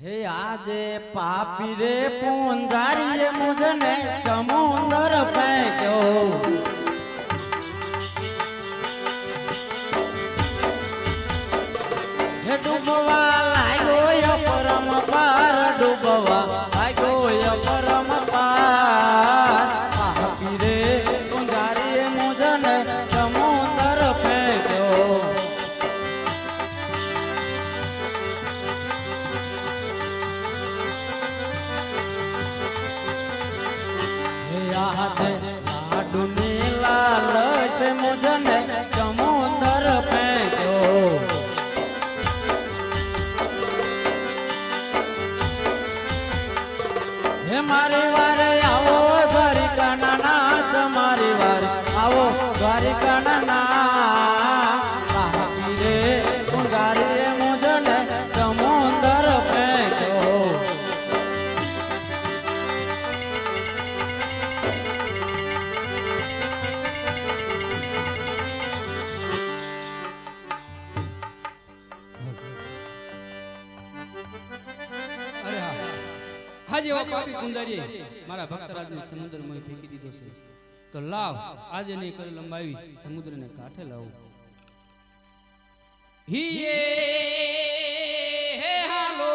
હે આજે પાપી રે પૂંજારીએ મુજને સમુંદર ફેંક્યો. હે હાજી એવા પાપી કુંજારીએ મારા ભક્તરાજને સમુદ્રમાં ફેંકી દીધો છે. તો લાવ આજે નહીં કરી લંબાવી સમુદ્રને કાંઠે લાવો. હિયે હે હાલો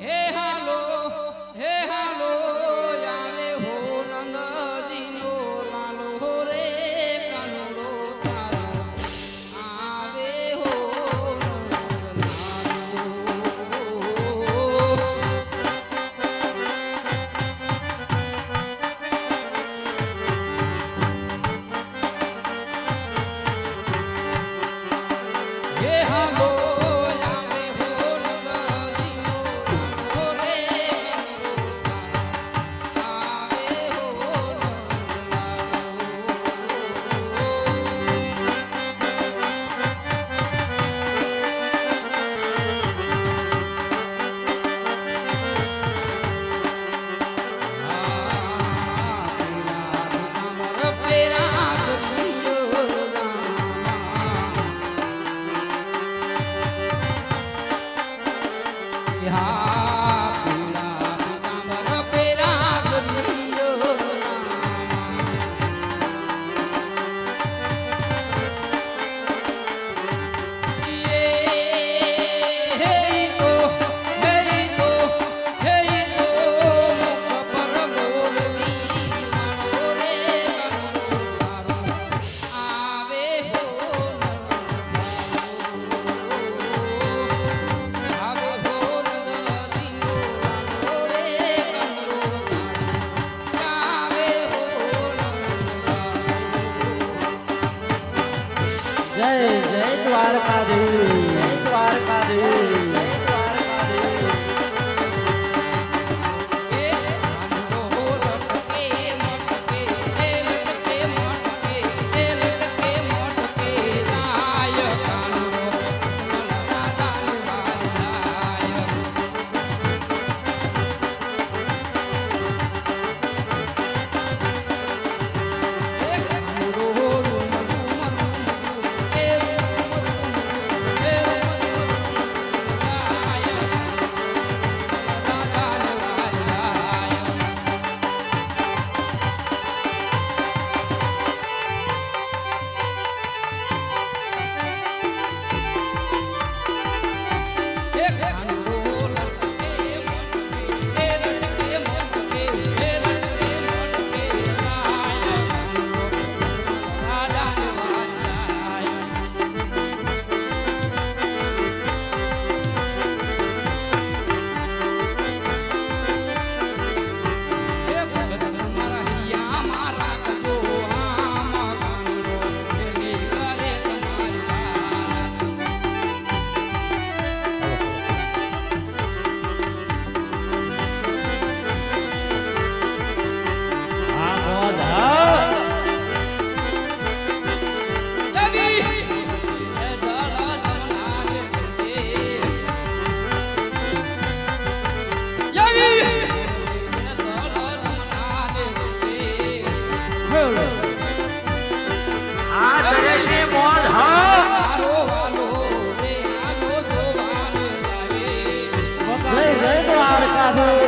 હે હે હે આવે જય જય દ્વારકાધીશ. રે આવીને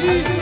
You.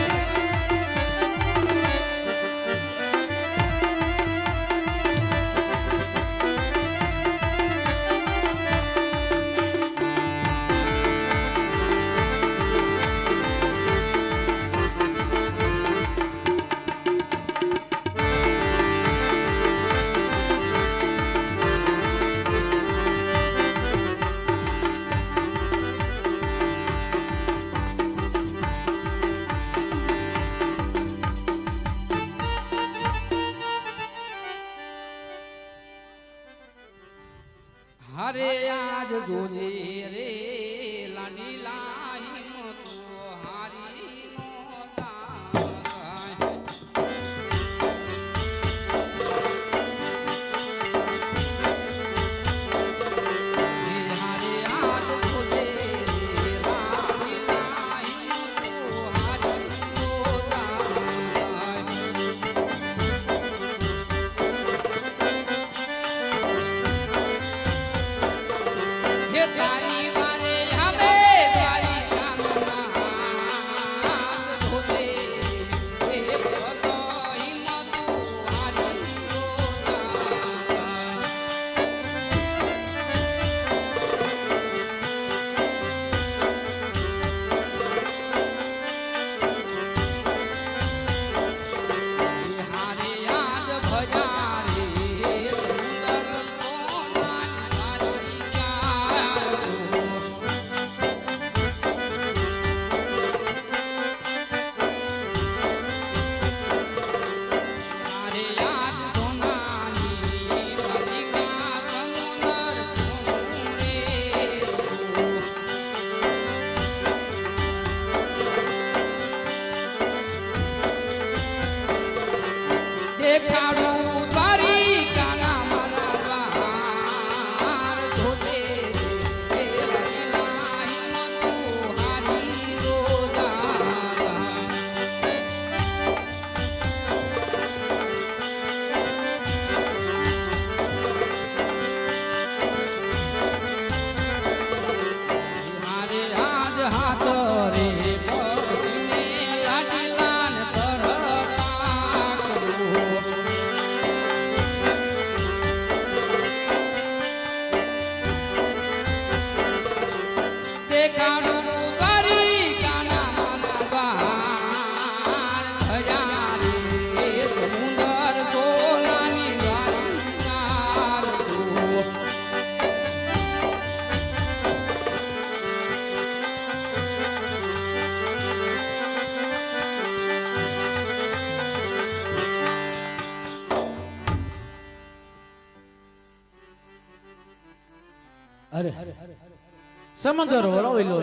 સમંદર વળોઈલો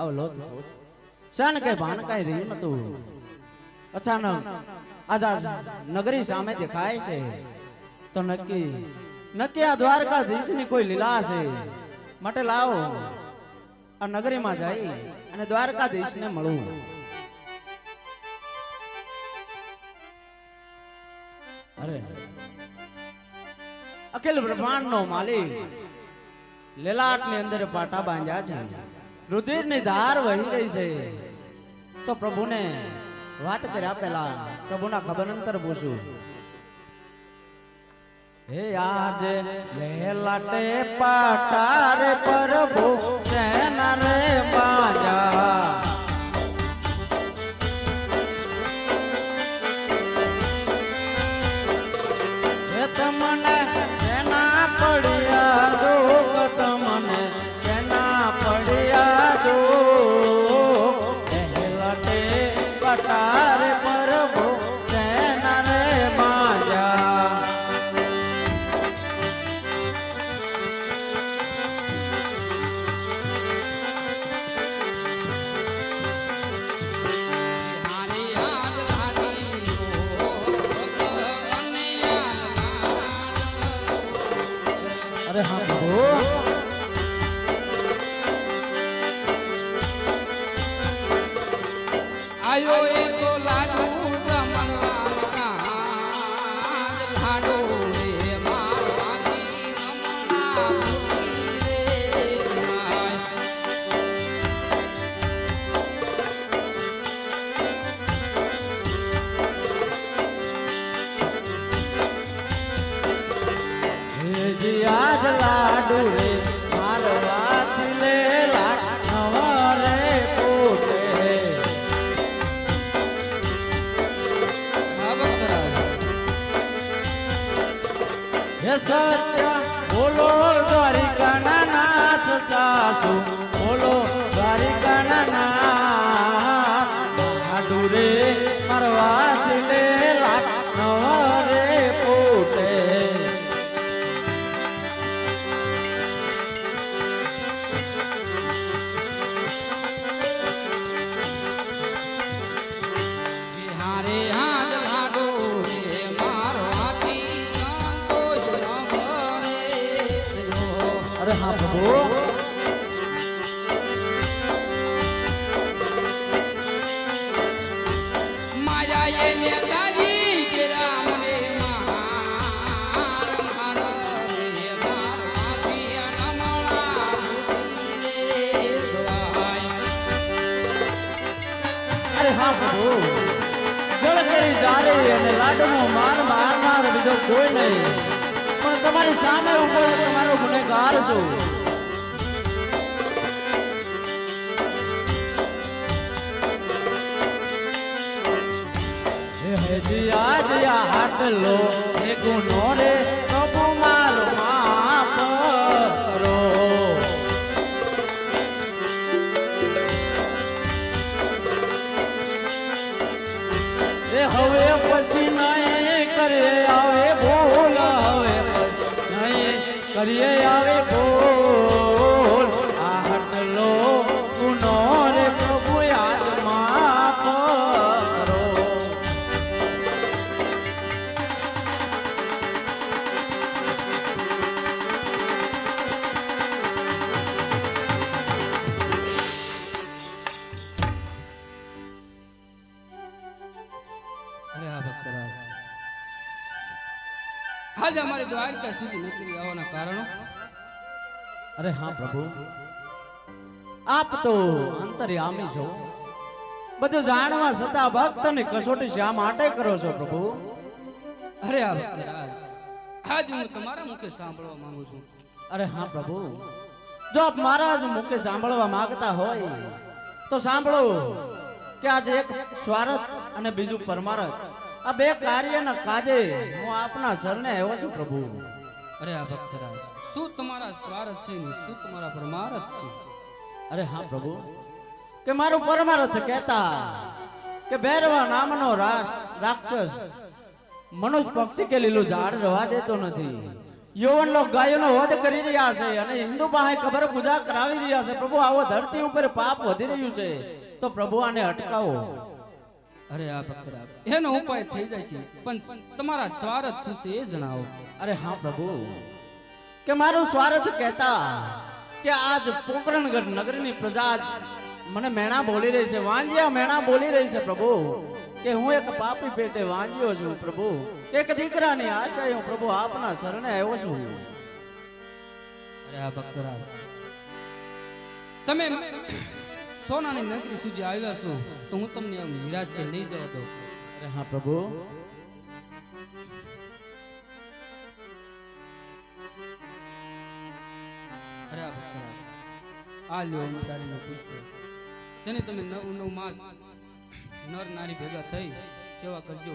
આવ લો શાન કે ભાન કઈ રહ્યું નતું. અચાનક આજ નગરી સામે દેખાય છે. તો નક્કી નક્કી આ દ્વારકાધીશની કોઈ લીલા છે? માટે લાવો. આ નગરીમાં જઈ અને દ્વારકાધીશ ને મળવું અરે. અખિલ બ્રહ્માંડ નો માલિક લેલાટની અંદર પાટા બાંધ્યા છે. રુધિરની ધાર વહી રહી છે. તો પ્રભુને વાત કર્યા પેલા પ્રભુના ખબર અંતર પૂછું. હે આજ લેલાટે પાટા રે પ્રભુ સેના રે બાંધ્યા? કરી જારે અને લાડુનો માર મારનાર બીજો કોઈ નહીં. પણ તમારી સામે હું તમારો ગુનેગાર છું. જિયા લો હાટલો એ ગુનો રે, પ્રભુ મારો માફ કરો. એ હવે પછી નહીં કરે, આવે ભૂલ, હવે નહીં કરીએ, આવે અરે હા ભક્તરાજ આજે અમારી દ્વારકા સુધી નકરી આવવાના કારણો. અરે હા પ્રભુ. આપ તો અંતર્યામી છો. બધું જાણવા છતાં ભક્તની કસોટી શા માટે કરો છો પ્રભુ? અરે આ ભક્તરાજ આજ હું તમારા મુખે સાંભળવા માંગુ છું. અરે હા પ્રભુ. જો આપ મારા જ મુખે સાંભળવા માંગતા હોય તો સાંભળો કે આજે એક સ્વાર્થ અને બીજું પરમારથ. આ બે કાર્યના કાજે હું આપના શરણે આવ્યો છું પ્રભુ. અરે આ ભક્તરાજ શું તમારા સ્વાર્થ છે ને શું તમારા પરમારથ છે? અરે હા પ્રભુ કે મારું પરમારથ કહેતા કે ભૈરવા નામનો રાક્ષસ મનુજ પક્ષી કે લીલું ઝાડ રવા દેતો નથી. યૌવન લોક ગાયોનો વધ કરી રહ્યા છે અને હિન્દુ પાસે ખબર પૂજા કરાવી રહ્યા છે પ્રભુ આવો ધરતી ઉપર પાપ વધી રહ્યું છે. તો પ્રભુ આને અટકાવો. અરે આ ભક્તરાજ એનો ઉપાય થઈ જાય છે પણ તમારા સ્વાર્થ શું છે એ જણાવો. અરે હા પ્રભુ કે મારું સ્વાર્થ કહેતા કે આજ પોકરણગઢ નગરની પ્રજા મને મેણા બોલી રહી છે વાંજિયા મેણા બોલી રહી છે પ્રભુ કે હું એક પાપી પેટે વાંજ્યો છું પ્રભુ એક દીકરાની આશા હું પ્રભુ આપના શરણે આવ્યો છું. અરે આ ભક્તરાજ તમે સોનાની નગરી સુધી આવ્યા છું, તો હું તમને આમ નિરાશથી લઈ જવા દઉં અરે હા, પ્રભુ. આ ભક્તરાજ આ લ્યો અમદારીનો પુષ્પ તેને તમે નવ નવ માસ નર નારી ભેગા થઈ સેવા કરજો.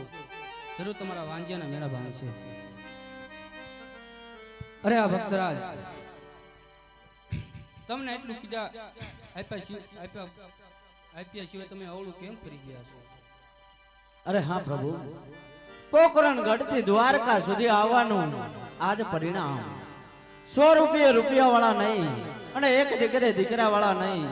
જરૂર તમારા વાંજિયાના મેળા ભાવ છે. અરે આ ભક્તરાજ તમને એટલું કીધા આપ્યા શિવ આપ્યા આપ્યા સિવાય તમે અવળું કેમ કરી ગયા છો? અરે હા પ્રભુ પોકરણગઢથી દ્વારકા સુધી આવવાનું આજ પરિણામ. સો રૂપિયા રૂપિયા વાળા નહીં અને એક દીકરે દીકરા વાળા નહીં.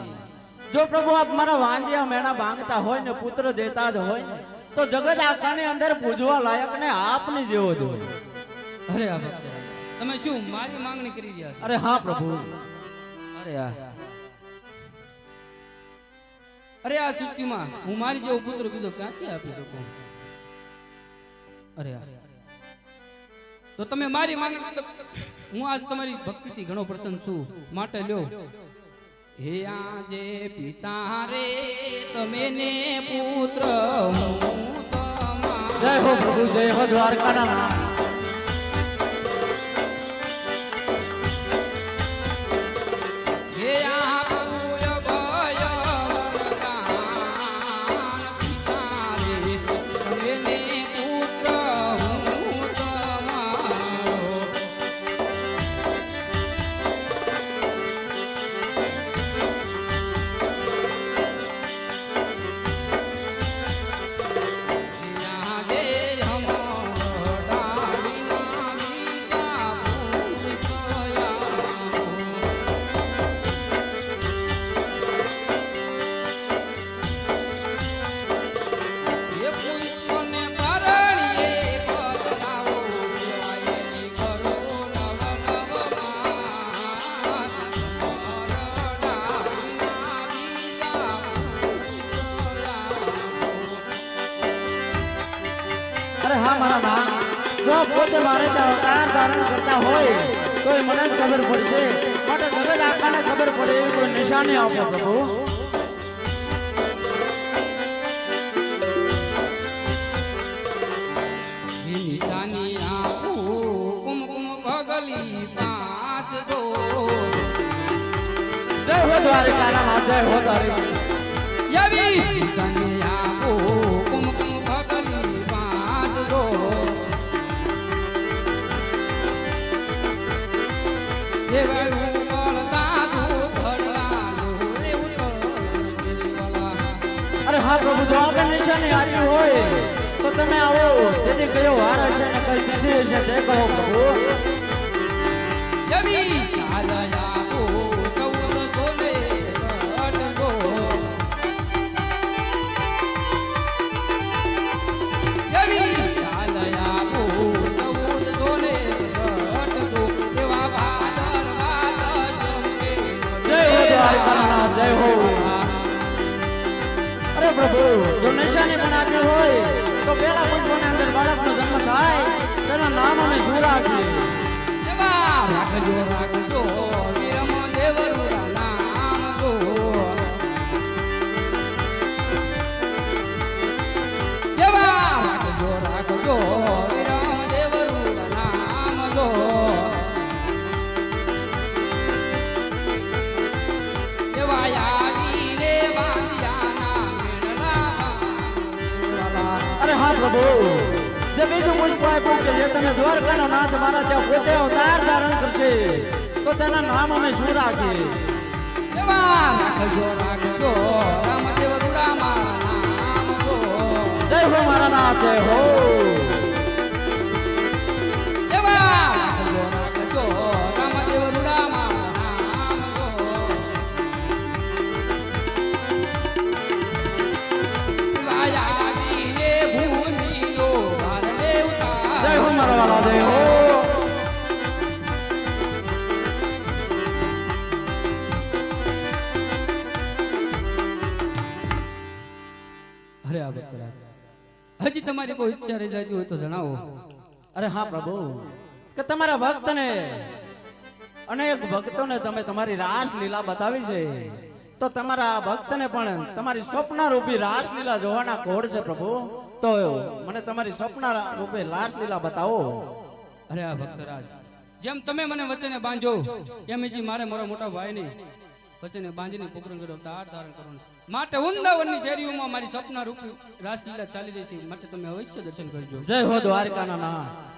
જો પ્રભુ આપ મારા વાંજિયા મેણા માંગતા હોય ને પુત્ર દેતા જ હોય ને તો જગત આખાની અંદર પૂજવા લાયક ને આપની જેવો જ હોય. અરે તમે શું મારી માંગણી કરી રહ્યા અરે હા પ્રભુ. અરે આ અરે આ સૃષ્ટિમાં હું મારી જેવો પુત્ર બીજો ક્યાંથી આપી શકું? અરે. તો તમે મારી માંગ હું આજ તમારી ભક્તિથી ઘણો પ્રસન્ન છું. માટે લ્યો. હે આજે પિતા રે, તમે ને પુત્ર જય હો પ્રભુ, જય હો દ્વારકાના અરે હા મારા નામ જો પોતે મારે અવતાર ધારણ કરતા હોય તો એ મને જ ખબર પડશે. માટે જગત આખાને ખબર પડે એવી કોઈ નિશાની આપો પ્રભુ. નિશાની આપું કુમકુમ ભગલી પાસ જો. જય હો દ્વારિકા નાથ જય હો દ્વારિકા. યવી નિશાની અરે હા પ્રભુ જો આપણે નિશાની હોય, તો તમે આવો. તેથી કયો વાર હશે ને કઈ કીધી હશે તે કહો પ્રભુ. જમી. ચાલયા પ્રભુ. જો નિશાની પણ આપ્યું હોય, તો પેલા પુષ્પની અંદર બાળકનો જન્મ થાય. તેના નામ અમે શું રાખીએ રાખજો રાખજો. જે બીજું પુષ્પ આપ્યું કે જે તમે દ્વારકાનો નાથ મારા ત્યાં પોતે અવતાર ધારણ કરશે તો તેના નામ અમે શું રાખીએ જય હો મારા નાથ જય હો અરે આ ભક્તરાજ હજી તમારી કોઈ ઈચ્છા રહી જતી હોય તો જણાવો. અરે હા પ્રભુ કે તમારા ભક્તને અનેક ભક્તોને તમે તમારી રાસલીલા બતાવી છે તો તમારા ભક્તને પણ તમારી સ્વપ્ન રૂપી રાસ જોવાના કોડ છે પ્રભુ. તો મને તમારી સ્વપ્ન રૂપે રાસ લીલા બતાવો. અરે આ ભક્તરાજ જેમ તમે મને વચને બાંધો એમ જી મારે મારા મોટા ભાઈને વચને બાંધીને કુકરણ કર્યો તાર ધારણ કરવાનું માટે વૃંદાવનની શેરીઓમાં મારી સ્વપ્ન રૂપી રાસલીલા ચાલી રહી છે. માટે તમે અવશ્ય દર્શન કરજો. જય હો દ્વારકાના ના